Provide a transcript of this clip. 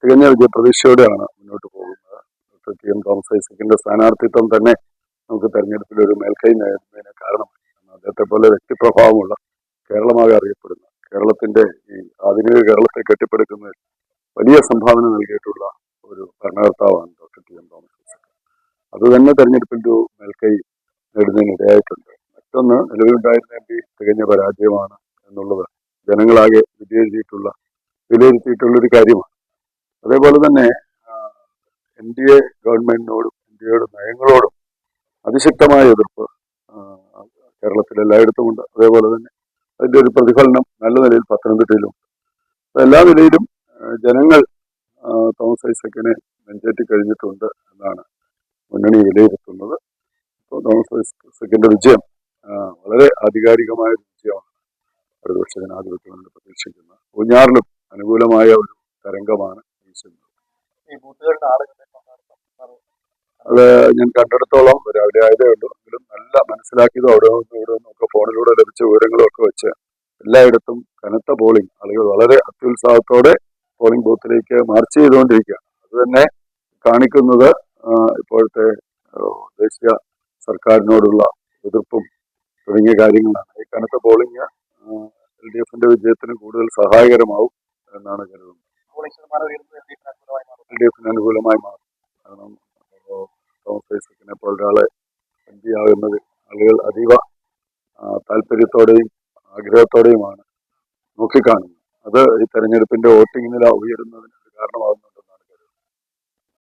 തികഞ്ഞ വിജയപ്രതീക്ഷയോടെയാണ് മുന്നോട്ട് പോകുന്നത്. ഡോക്ടർ ടി എം തോമസ് ഐസക്കിന്റെ സ്ഥാനാർത്ഥിത്വം തന്നെ നമുക്ക് തെരഞ്ഞെടുപ്പിൽ ഒരു മേൽക്കൈ നേടുന്നതിന് കാരണമായി. കാരണം അദ്ദേഹത്തെ പോലെ വ്യക്തിപ്രഭാവമുള്ള കേരളമാകെ അറിയപ്പെടുന്ന കേരളത്തിന്റെ ഈ ആധുനിക കേരളത്തെ കെട്ടിപ്പടുക്കുന്നതിൽ വലിയ സംഭാവന നൽകിയിട്ടുള്ള ഒരു ഭരണകർത്താവാണ് doctor T M Thomas Isaac അത് തന്നെ തെരഞ്ഞെടുപ്പിൽ ഒരു മേൽക്കൈ നേടുന്നതിനിടയായിട്ടുണ്ട്. മറ്റൊന്ന് നിലവിലുണ്ടായിരുന്ന എം പി തികഞ്ഞ പരാജയമാണ് എന്നുള്ളത് ജനങ്ങളാകെ വിലയിരുത്തിയിട്ടുള്ള വിലയിരുത്തിയിട്ടുള്ള ഒരു കാര്യമാണ്. അതേപോലെ തന്നെ എൻ ഡി എ ഗവൺമെന്റിനോടും എൻ ഡി എയുടെ നയങ്ങളോടും അതിശക്തമായ എതിർപ്പ് കേരളത്തിൽ എല്ലായിടത്തും ഉണ്ട്. അതേപോലെ തന്നെ അതിന്റെ ഒരു പ്രതിഫലനം നല്ല നിലയിൽ പത്തനംതിട്ടയിലും എല്ലാ നിലയിലും ജനങ്ങൾ തോമസ് ഐസക്കിനെ നെഞ്ചേറ്റി കഴിഞ്ഞിട്ടുണ്ട് എന്നാണ് മുന്നണി വിലയിരുത്തുന്നത്. ഇപ്പോൾ തോമസ് ഐസക്കിന്റെ വിജയം വളരെ ആധികാരികമായ ഒരു വിജയമാണ് പ്രതിപക്ഷ ജനാധിപത്യം കൊണ്ട് പ്രതീക്ഷിക്കുന്നത്. ഊഞ്ഞാറിലും അനുകൂലമായ ഒരു തരംഗമാണ് അത് ഞാൻ കണ്ടെടുത്തോളം. രാവിലെ ആയതേ ഉള്ളൂ. എങ്കിലും നല്ല മനസ്സിലാക്കിയതും അവിടെ ഇവിടെ ഒക്കെ ഫോണിലൂടെ ലഭിച്ച വിവരങ്ങളും ഒക്കെ വെച്ച് എല്ലായിടത്തും കനത്ത പോളിംഗ് ആളുകൾ വളരെ അത്യുത്സാഹത്തോടെ പോളിംഗ് ബൂത്തിലേക്ക് മാർച്ച് ചെയ്തുകൊണ്ടിരിക്കുകയാണ്. അത് തന്നെ കാണിക്കുന്നത് ഇപ്പോഴത്തെ ദേശീയ സർക്കാരിനോടുള്ള എതിർപ്പും തുടങ്ങിയ കാര്യങ്ങളാണ്. ഈ കനത്ത പോളിംഗ് എൽ ഡി എഫിന്റെ വിജയത്തിന് കൂടുതൽ സഹായകരമാവും എന്നാണ് കരുതുന്നത്. എൽ ഡി എഫിന് അനുകൂലമായി മാറും. കാരണം തോമസ് ഐസക്കിനെ പോലെ ഒരാളെ എം പി ആകുന്നത് ആളുകൾ അതീവ താല്പര്യത്തോടെയും ആഗ്രഹത്തോടെയുമാണ് നോക്കിക്കാണുന്നത്. അത് ഈ തെരഞ്ഞെടുപ്പിന്റെ വോട്ടിംഗ് നില ഉയരുന്നതിന് കരുതുന്നത്